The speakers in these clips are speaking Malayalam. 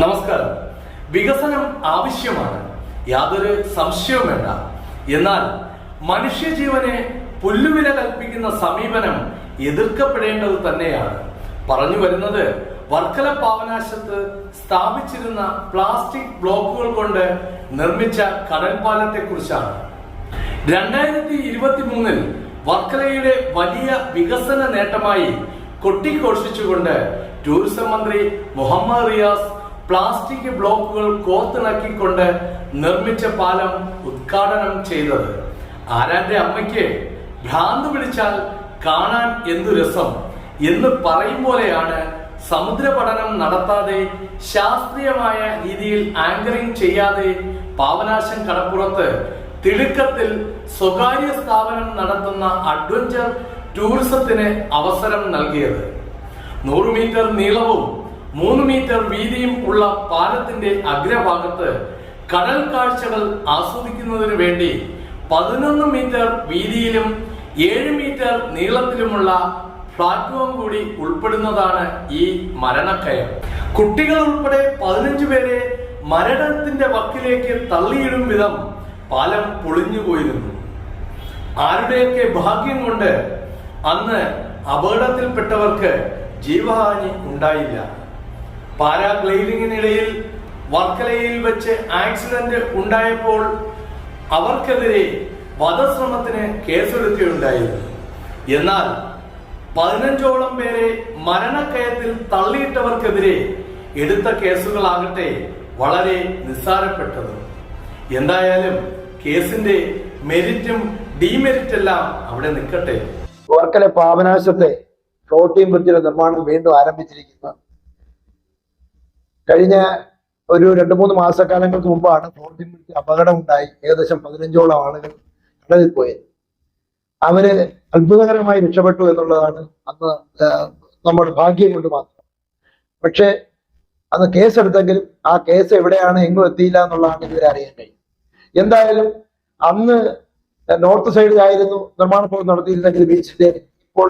നമസ്കാരം. വികസനം ആവശ്യമാണ്. യാതൊരു സംശയവും വേണ്ട എന്നാൽ മനുഷ്യജീവനെ പുല്ലുവില കൽപ്പിക്കുന്ന സമീപനം എതിർക്കപ്പെടേണ്ടത് തന്നെയാണ്. പറഞ്ഞു വരുന്നത് വർക്കല പാവനാശത്ത് സ്ഥാപിച്ചിരുന്ന പ്ലാസ്റ്റിക് ബ്ലോക്കുകൾ കൊണ്ട് നിർമ്മിച്ച കടൽപാലത്തെ കുറിച്ചാണ് രണ്ടായിരത്തി ഇരുപത്തി മൂന്നിൽ വർക്കലയുടെ വലിയ വികസന നേട്ടമായി കൊട്ടിഘോഷിച്ചുകൊണ്ട് ടൂറിസം മന്ത്രി മുഹമ്മദ് റിയാസ് പ്ലാസ്റ്റിക് ബ്ലോക്കുകൾ കോത്തിണക്കിക്കൊണ്ട് നിർമ്മിച്ച പാലം ഉദ്ഘാടനം ചെയ്തത്. ആരാന്റെ അമ്മയ്ക്ക് ഭ്രാന്ത് പിടിച്ചാൽ കാണാൻ എന്തു രസം എന്ന് പറയും പോലെയാണ് സമുദ്ര പഠനം നടത്താതെ ശാസ്ത്രീയമായ രീതിയിൽ ആങ്കറിംഗ് ചെയ്യാതെ പാവനാശം കടപ്പുറത്ത് തിടുക്കത്തിൽ സ്വകാര്യ സ്ഥാപനം നടത്തുന്ന അഡ്വഞ്ചർ ടൂറിസത്തിന് അവസരം നൽകിയത്. നൂറ് മീറ്റർ നീളവും മൂന്ന് മീറ്റർ വീതിയും ഉള്ള പാലത്തിന്റെ അഗ്രഭാഗത്ത് കടൽ കാഴ്ചകൾ ആസ്വദിക്കുന്നതിന് വേണ്ടി പതിനൊന്ന് മീറ്റർ വീതിയിലും ഏഴ് മീറ്റർ നീളത്തിലുമുള്ള പ്ലാറ്റ്ഫോം കൂടി ഉൾപ്പെടുന്നതാണ് ഈ മരണക്കയം. കുട്ടികൾ ഉൾപ്പെടെ പതിനഞ്ചു പേരെ മരണത്തിന്റെ വക്കിലേക്ക് തള്ളിയിടും വിധം പാലം പൊളിഞ്ഞു പോയിരുന്നു. ആരുടെയൊക്കെ ഭാഗ്യം കൊണ്ട് അന്ന് അപകടത്തിൽപ്പെട്ടവർക്ക് ജീവഹാനി ഉണ്ടായില്ല. പാരാഗ്ലൈഡിങ്ങിനിടയിൽ വർക്കലയിൽ വെച്ച് ആക്സിഡന്റ് ഉണ്ടായപ്പോൾ അവർക്കെതിരെ വധശ്രമത്തിന് കേസെടുക്കുകയുണ്ടായിരുന്നു എന്നാൽ പതിനഞ്ചോളം പേരെ മരണക്കയത്തിൽ തള്ളിയിട്ടവർക്കെതിരെ എടുത്ത കേസുകളാകട്ടെ വളരെ നിസ്സാരപ്പെട്ടത്. എന്തായാലും കേസിന്റെ മെരിറ്റും ഡിമെരിറ്റ് എല്ലാം അവിടെ നിൽക്കട്ടെ. വർക്കല പാപനാശത്തെ ഫ്ലോട്ടിംഗ് ബ്രിഡ്ജിന്റെ നിർമ്മാണം വീണ്ടും ആരംഭിച്ചിരിക്കുന്നു. കഴിഞ്ഞ ഒരു രണ്ട് മൂന്ന് മാസക്കാലങ്ങൾക്ക് മുമ്പാണ് ബ്രിഡ്ജ് അപകടം ഉണ്ടായി ഏകദേശം പതിനഞ്ചോളം ആളുകൾ കടലിൽ പോയത് അവർ അത്ഭുതകരമായി രക്ഷപ്പെട്ടു എന്നുള്ളതാണ് അന്ന് നമ്മുടെ ഭാഗ്യം കൊണ്ട് മാത്രം. പക്ഷേ അന്ന് കേസെടുത്തെങ്കിലും ആ കേസ് എവിടെയാണ് എങ്ങും എത്തിയില്ല എന്നുള്ളതാണ് ഇതുവരെ അറിയാൻ കഴിയും. എന്തായാലും അന്ന് നോർത്ത് സൈഡിലായിരുന്നു നിർമ്മാണ പ്രവർത്തനം നടത്തിയിരുന്നെങ്കിൽ ബീച്ചിന്റെ ഇപ്പോൾ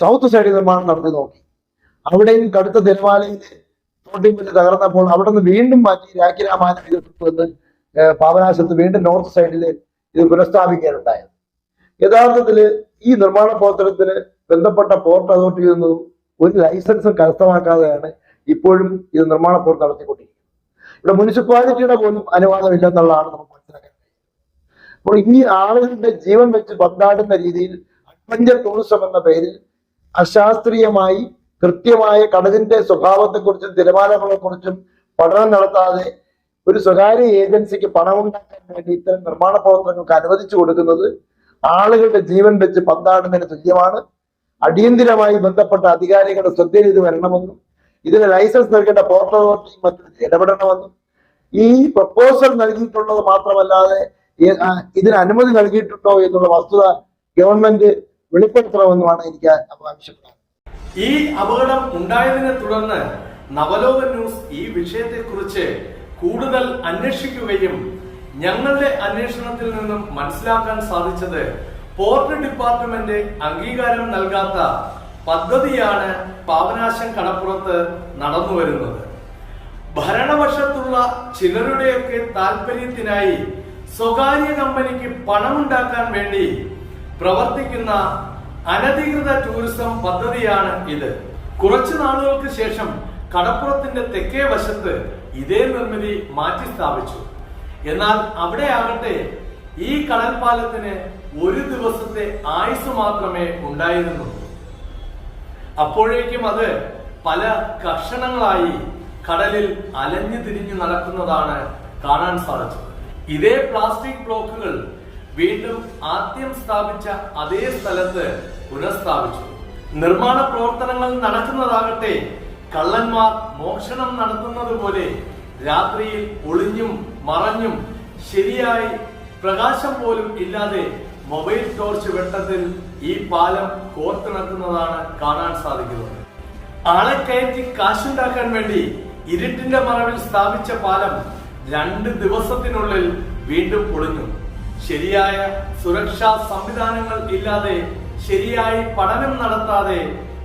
സൗത്ത് സൈഡിൽ നിർമ്മാണം നടത്തി നോക്കി. അവിടെയും കടുത്ത തിരമാലയിൽ തോട്ടിമ്പൽ തകർന്നപ്പോൾ അവിടെ നിന്ന് വീണ്ടും മാറ്റി രാഖിരാമാനം വന്ന് പാപനാശത്ത് വീണ്ടും നോർത്ത് സൈഡിൽ ഇത് പുനഃസ്ഥാപിക്കാനുണ്ടായത് യഥാർത്ഥത്തിൽ ഈ നിർമ്മാണ പ്രവർത്തനത്തിന് ബന്ധപ്പെട്ട പോർട്ട് അതോറിറ്റിയിൽ നിന്നും ഒരു ലൈസൻസും കരസ്ഥമാക്കാതെയാണ് ഇപ്പോഴും ഇത് നിർമ്മാണ പ്രവർത്തനം നടത്തിക്കൊണ്ടിരിക്കുന്നത്. ഇവിടെ മുനിസിപ്പാലിറ്റിയുടെ പോലും അനുവാദമില്ലെന്നുള്ളതാണ് നമുക്ക് മനസ്സിലാക്കാൻ അപ്പോൾ ഈ ആളുകളുടെ ജീവൻ വെച്ച് പന്താടുന്ന രീതിയിൽ അഡ്വഞ്ചർ ടൂറിസം എന്ന പേരിൽ അശാസ്ത്രീയമായി കൃത്യമായ കടലിന്റെ സ്വഭാവത്തെക്കുറിച്ചും തിരമാലകളെക്കുറിച്ചും പഠനം നടത്താതെ ഒരു സ്വകാര്യ ഏജൻസിക്ക് പണം പണമുണ്ടാക്കാൻ വേണ്ടി ഇത്തരം നിർമ്മാണ പ്രവർത്തനങ്ങൾക്ക് അനുവദിച്ചു കൊടുക്കുന്നത് ആളുകളുടെ ജീവൻ വെച്ച് പന്താടുന്നതിന് തുല്യമാണ്. അടിയന്തിരമായി ബന്ധപ്പെട്ട അധികാരികളുടെ ശ്രദ്ധയിൽ ഇത് വരണമെന്നും ഇതിന് ലൈസൻസ് നൽകേണ്ട പോർട്ട് അതോറിറ്റി മറ്റും ഇടപെടണമെന്നും ഈ പ്രപ്പോസൽ നൽകിയിട്ടുള്ളത് മാത്രമല്ലാതെ ഇതിന് അനുമതി നൽകിയിട്ടുണ്ടോ എന്നുള്ള വസ്തുത ഗവൺമെന്റ് വെളിപ്പെടുത്തണമെന്നുമാണ് എനിക്ക് ആവശ്യപ്പെടുന്നത് ഈ അപകടം ഉണ്ടായതിനെ തുടർന്ന് നവലോക ന്യൂസ് ഈ വിഷയത്തെക്കുറിച്ച് കൂടുതൽ അന്വേഷിക്കുകയും ഞങ്ങളുടെ അന്വേഷണത്തിൽ നിന്നും മനസ്സിലാക്കാൻ സാധിച്ചത് പോർട്ട് ഡിപ്പാർട്ട്മെന്റ് അംഗീകാരം നൽകാത്ത പദ്ധതിയാണ് പാവനാശം കടപ്പുറത്ത് നടന്നു വരുന്നത്. ഭരണവശത്തുള്ള ചിലരുടെയൊക്കെ താല്പര്യത്തിനായി സ്വകാര്യ കമ്പനിക്ക് പണമുണ്ടാക്കാൻ വേണ്ടി പ്രവർത്തിക്കുന്ന അനധികൃത ടൂറിസം പദ്ധതിയാണ് ഇത്. കുറച്ചു നാളുകൾക്ക് ശേഷം കടപ്പുറത്തിന്റെ തെക്കേ വശത്ത് ഇതേ നിർമ്മിതി മാറ്റി സ്ഥാപിച്ചു എന്നാൽ അവിടെ ആകട്ടെ ഈ കടൽപ്പാലത്തിന് ഒരു ദിവസത്തെ ആയുസ് മാത്രമേ ഉണ്ടായിരുന്നുള്ളൂ. അപ്പോഴേക്കും അത് പല കഷണങ്ങളായി കടലിൽ അലഞ്ഞു തിരിഞ്ഞു നടക്കുന്നതാണ് കാണാൻ സാധിച്ചത്. ഇതേ പ്ലാസ്റ്റിക് ബ്ലോക്കുകൾ വീണ്ടും ആദ്യം സ്ഥാപിച്ച അതേ സ്ഥലത്ത് പുനഃസ്ഥാപിച്ചു. നിർമ്മാണ പ്രവർത്തനങ്ങൾ നടക്കുന്നതാകട്ടെ കള്ളന്മാർ മോഷണം നടത്തുന്നത് പോലെ രാത്രിയിൽ ഒളിഞ്ഞും മറഞ്ഞും ശരിയായി പ്രകാശം പോലും ഇല്ലാതെ മൊബൈൽ ടോർച്ച് വെട്ടത്തിൽ ഈ പാലം കോർത്തിണക്കുന്നതാണ് കാണാൻ സാധിക്കുന്നത്. ആളെ കയറ്റി കാശുണ്ടാക്കാൻ വേണ്ടി ഇരുട്ടിന്റെ മറവിൽ സ്ഥാപിച്ച പാലം രണ്ട് ദിവസത്തിനുള്ളിൽ വീണ്ടും പൊളിഞ്ഞു ശരിയായ സുരക്ഷാ സംവിധാനങ്ങൾ ഇല്ലാതെ ശരിയായി പഠനം നടത്താതെ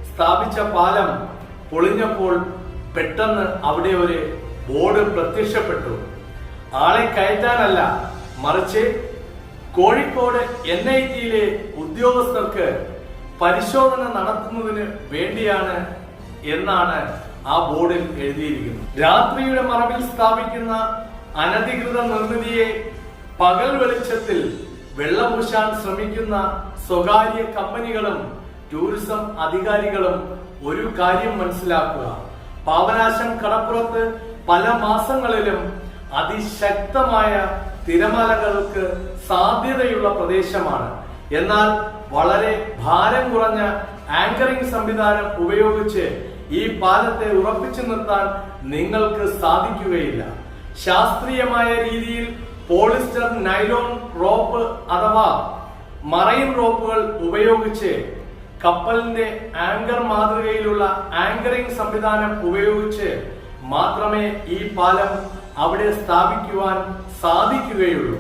സ്ഥാപിച്ച പാലം പൊളിഞ്ഞപ്പോൾ പെട്ടെന്ന് അവിടെ ഒരു ബോർഡ് പ്രത്യക്ഷപ്പെട്ടു. ആളെ കയറ്റാനല്ല മറിച്ച് കോഴിക്കോട് എൻ ഐ ടിയിലെ ഉദ്യോഗസ്ഥർക്ക് പരിശോധന നടത്തുന്നതിന് വേണ്ടിയാണ് എന്നാണ് ആ ബോർഡിൽ എഴുതിയിരിക്കുന്നത്. രാത്രിയുടെ മറവിൽ സ്ഥാപിക്കുന്ന അനധികൃത നിർമ്മിതിയെ പകൽ വെളിച്ചത്തിൽ വെള്ളപൂശാൻ ശ്രമിക്കുന്ന സ്വകാര്യ കമ്പനികളും ടൂറിസം അധികാരികളും ഒരു കാര്യം മനസ്സിലാക്കുക. പാവനാശം കടപ്പുറത്ത് പല മാസങ്ങളിലും അതിശക്തമായ തിരമാലകൾക്ക് സാധ്യതയുള്ള പ്രദേശമാണ്. എന്നാൽ വളരെ ഭാരം കുറഞ്ഞ ആങ്കറിംഗ് സംവിധാനം ഉപയോഗിച്ച് ഈ പാലത്തെ ഉറപ്പിച്ചു നിർത്താൻ നിങ്ങൾക്ക് സാധിക്കുകയില്ല. ശാസ്ത്രീയമായ രീതിയിൽ പോളിസ്റ്റർ നൈലോൺ റോപ്പ് അഥവാ മറൈൻ റോപ്പുകൾ ഉപയോഗിച്ച് കപ്പലിന്റെ ആങ്കർ മാതൃകയിലുള്ള ആങ്കറിംഗ് സംവിധാനം ഉപയോഗിച്ച് മാത്രമേ ഈ പാലം അവിടെ സ്ഥാപിക്കുവാൻ സാധിക്കുകയുള്ളൂ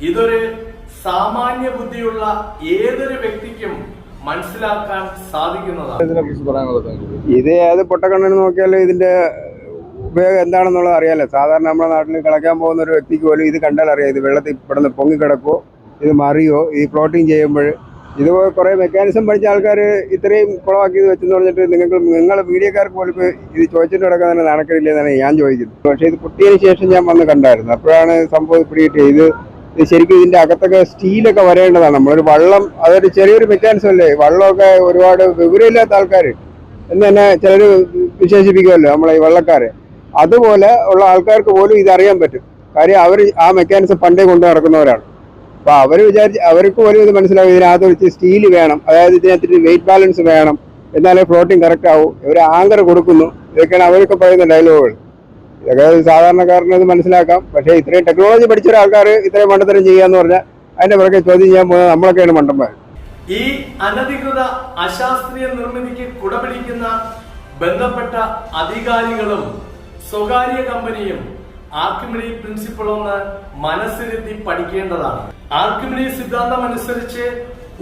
ഇതൊരു സാമാന്യ ബുദ്ധിയുള്ള ഏതൊരു വ്യക്തിക്കും മനസ്സിലാക്കാൻ സാധിക്കുന്നതാണ്? ഇത് ഏത് പൊട്ടക്കണ്ണിന് നോക്കിയാലും ഇതിന്റെ ഉപയോഗം എന്താണെന്നുള്ളത് അറിയാലോ. സാധാരണ നമ്മുടെ നാട്ടിൽ കിടക്കാൻ പോകുന്ന ഒരു വ്യക്തിക്ക് പോലും ഇത് കണ്ടാൽ അറിയാം. ഇത് വെള്ളത്തിൽ പെടുന്ന പൊങ്ങിക്കിടക്കോ ഇത് മറിയോ ഈ ഫ്ലോട്ടിങ് ചെയ്യുമ്പോൾ. ഇതുപോലെ കുറേ മെക്കാനിസം പഠിച്ച ആൾക്കാർ ഇത്രയും കുളമാക്കി ഇത് വെച്ചെന്ന് പറഞ്ഞിട്ട് നിങ്ങൾക്ക് നിങ്ങൾ മീഡിയക്കാർക്ക് പോലും ഇത് ചോദിച്ചിട്ട് കിടക്കാൻ തന്നെ നടക്കില്ലെന്നാണ് ഞാൻ ചോദിക്കുന്നത്. പക്ഷേ ഇത് പൊട്ടിയതിന് ശേഷം ഞാൻ വന്ന് കണ്ടായിരുന്നു. അപ്പോഴാണ് സംഭവം പിടിയിട്ട് ഇത് ശരിക്കും ഇതിന്റെ അകത്തൊക്കെ സ്റ്റീലൊക്കെ വരേണ്ടതാണ്. നമ്മളൊരു വള്ളം അതൊരു ചെറിയൊരു മെക്കാനിസം അല്ലേ? വള്ളമൊക്കെ ഒരുപാട് വിവരമില്ലാത്ത ആൾക്കാർ എന്ന് തന്നെ ചിലർ വിശേഷിപ്പിക്കുമല്ലോ നമ്മളെ ഈ വള്ളക്കാരെ. അതുപോലെ ഉള്ള ആൾക്കാർക്ക് പോലും ഇതറിയാൻ പറ്റും. കാര്യം അവർ ആ മെക്കാനിസം പണ്ടേ കൊണ്ടു നടക്കുന്നവരാണ്. അപ്പൊ അവർ വിചാരിച്ച് അവർക്ക് പോലും ഇത് മനസ്സിലാവും ഇതിനകത്ത് വെച്ച് സ്റ്റീൽ വേണം അതായത് ഇതിനകത്ത് വെയിറ്റ് ബാലൻസ് വേണം എന്നാലേ ഫ്ലോട്ടിങ് കറക്റ്റ് ആവും. ഇവർ ആങ്കർ കൊടുക്കുന്നു. ഇതൊക്കെയാണ് അവരൊക്കെ പറയുന്ന ഡയലോഗുകൾ ഇതൊക്കെ സാധാരണക്കാരന് ഇത് മനസ്സിലാക്കാം. പക്ഷേ ഇത്രയും ടെക്നോളജി പഠിച്ച ഒരാൾക്കാർ ഇത്രയും മണ്ടത്തരം ചെയ്യാന്ന് പറഞ്ഞാൽ അതിന്റെ പുറകെ ചോദ്യം ചെയ്യാൻ പോകുന്നത് നമ്മളൊക്കെയാണ് മണ്ടന്മാർ ഈ അനധികൃത അശാസ്ത്രീയ നിർമ്മിതിക്ക് കുടപിടിക്കുന്ന ബന്ധപ്പെട്ട അധികാരികളും സ്വകാര്യ കമ്പനിയും ആർക്കിമിഡി പ്രിൻസിപ്പിൾ ഒന്ന് മനസ്സിരുത്തി പഠിക്കേണ്ടതാണ്. ആർക്കിമിഡി സിദ്ധാന്തം അനുസരിച്ച്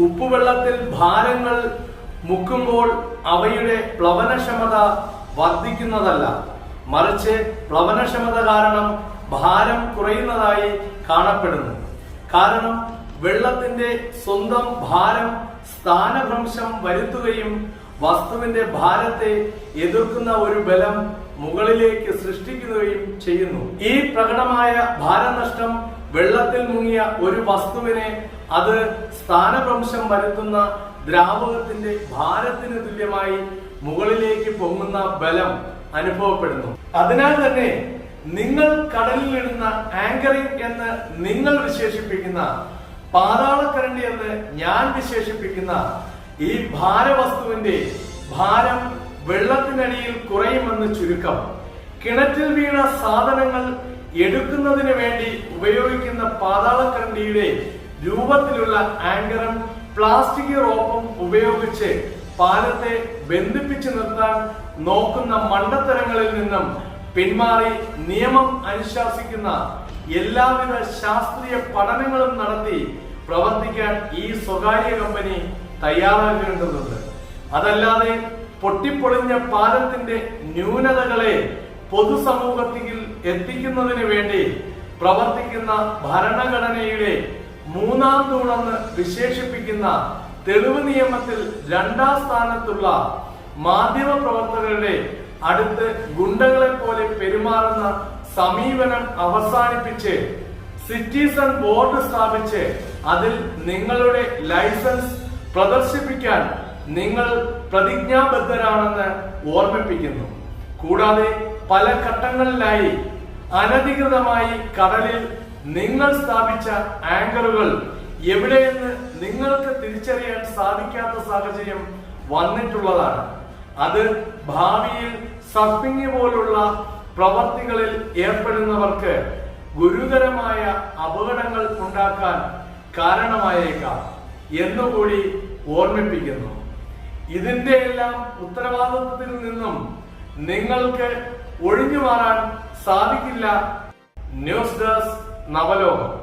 ഉപ്പുവെള്ളത്തിൽ ഭാരങ്ങൾ മുക്കുമ്പോൾ അവയുടെ പ്ലവനക്ഷമത വർദ്ധിക്കുന്നതല്ല. മറിച്ച് പ്ലവനക്ഷമത കാരണം ഭാരം കുറയുന്നതായി കാണപ്പെടുന്നു. കാരണം വെള്ളത്തിന്റെ സ്വന്തം ഭാരം സ്ഥാനഭ്രംശം വരുത്തുകയും വസ്തുവിന്റെ ഭാരത്തെ എതിർക്കുന്ന ഒരു ബലം മുകളിലേക്ക് സൃഷ്ടിക്കുകയും ചെയ്യുന്നു. ഈ പ്രകടമായ ഭാരനഷ്ടം വെള്ളത്തിൽ മുങ്ങിയ ഒരു വസ്തുവിനെ അത് സ്ഥാനഭ്രംശം വരുത്തുന്ന ദ്രാവകത്തിന്റെ ഭാരത്തിന് തുല്യമായി മുകളിലേക്ക് പൊങ്ങുന്ന ബലം അനുഭവപ്പെടുന്നു. അതിനാൽ തന്നെ നിങ്ങൾ കടലിലിടുന്ന ആങ്കറിംഗ് എന്ന് നിങ്ങൾ വിശേഷിപ്പിക്കുന്ന പാതാളക്കരണ്ടി എന്ന് ഞാൻ വിശേഷിപ്പിക്കുന്ന ഈ ഭാരവസ്തുവിന്റെ ഭാരം വെള്ളത്തിനടിയിൽ കുറയുമെന്ന് ചുരുക്കം. കിണറ്റിൽ വീണ സാധനങ്ങൾ എടുക്കുന്നതിന് വേണ്ടി ഉപയോഗിക്കുന്ന പാതാളക്കരണ്ടിയുടെ രൂപത്തിലുള്ള ആങ്കറും പ്ലാസ്റ്റിക് റോപ്പും ഉപയോഗിച്ച് പാലത്തെ ബന്ധിപ്പിച്ചു നിർത്താൻ നോക്കുന്ന മണ്ടത്തരങ്ങളിൽ നിന്നും പിന്മാറി നിയമം അനുശാസിക്കുന്ന എല്ലാവിധ ശാസ്ത്രീയ പഠനങ്ങളും നടത്തി പ്രവർത്തിക്കാൻ ഈ സ്വകാര്യ കമ്പനി തയ്യാറാകേണ്ടതുണ്ട്. അതല്ലാതെ പൊട്ടിപ്പൊളിഞ്ഞ പാലത്തിന്റെ ന്യൂനതകളെ പൊതുസമൂഹത്തിൽ എത്തിക്കുന്നതിന് വേണ്ടി പ്രവർത്തിക്കുന്ന ഭരണഘടനയുടെ മൂന്നാം തൂണെന്ന് വിശേഷിപ്പിക്കുന്ന തെളിവ് നിയമത്തിൽ രണ്ടാം സ്ഥാനത്തുള്ള മാധ്യമ പ്രവർത്തകരുടെ അടുത്ത് ഗുണ്ടകളെ പോലെ പെരുമാറുന്ന സമീപനം അവസാനിപ്പിച്ച് സിറ്റിസൺ ബോർഡ് സ്ഥാപിച്ച് അതിൽ നിങ്ങളുടെ ലൈസൻസ് പ്രദർശിപ്പിക്കാൻ നിങ്ങൾ പ്രതിജ്ഞാബദ്ധരാണെന്ന് ഓർമ്മിപ്പിക്കുന്നു. കൂടാതെ പല ഘട്ടങ്ങളിലായി അനധികൃതമായി കടലിൽ നിങ്ങൾ സ്ഥാപിച്ച ആങ്കറുകൾ എവിടെയെന്ന് നിങ്ങൾക്ക് തിരിച്ചറിയാൻ സാധിക്കാത്ത സാഹചര്യം വന്നിട്ടുള്ളതാണ്. അത് ഭാവിയിൽ സർഫിംഗ് പോലുള്ള പ്രവർത്തികളിൽ ഏർപ്പെടുന്നവർക്ക് ഗുരുതരമായ അപകടങ്ങൾ ഉണ്ടാക്കാൻ കാരണമായേക്കാം. എന്നുകൂടി ഓർമ്മിപ്പിക്കുന്നു. ഇതിന്റെ എല്ലാം ഉത്തരവാദിത്വത്തിൽ നിന്നും നിങ്ങൾക്ക് ഒഴിഞ്ഞു മാറാൻ സാധിക്കില്ല. News desk Navalokam.